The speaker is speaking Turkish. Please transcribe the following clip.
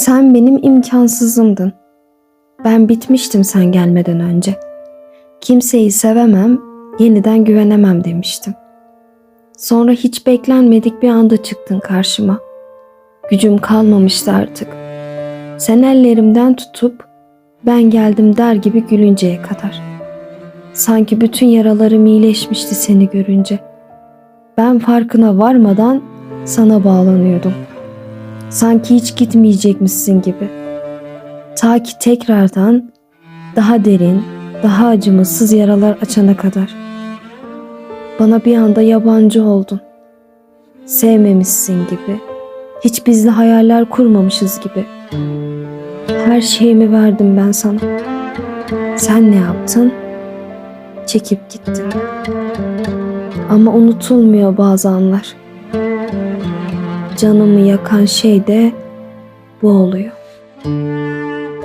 Sen benim imkansızımdın. Ben bitmiştim sen gelmeden önce. Kimseyi sevemem, yeniden güvenemem demiştim. Sonra hiç beklenmedik bir anda çıktın karşıma. Gücüm kalmamıştı artık. Sen ellerimden tutup ben geldim der gibi gülünceye kadar. Sanki bütün yaralarım iyileşmişti seni görünce. Ben farkına varmadan sana bağlanıyordum. Sanki hiç gitmeyecekmişsin gibi. Ta ki tekrardan daha derin, daha acımasız yaralar açana kadar. Bana bir anda yabancı oldun. Sevmemişsin gibi. Hiç bizle hayaller kurmamışız gibi. Her şeyimi verdim ben sana. Sen ne yaptın? Çekip gittin. Ama unutulmuyor bazı anlar canımı yakan şey de bu oluyor. Müzik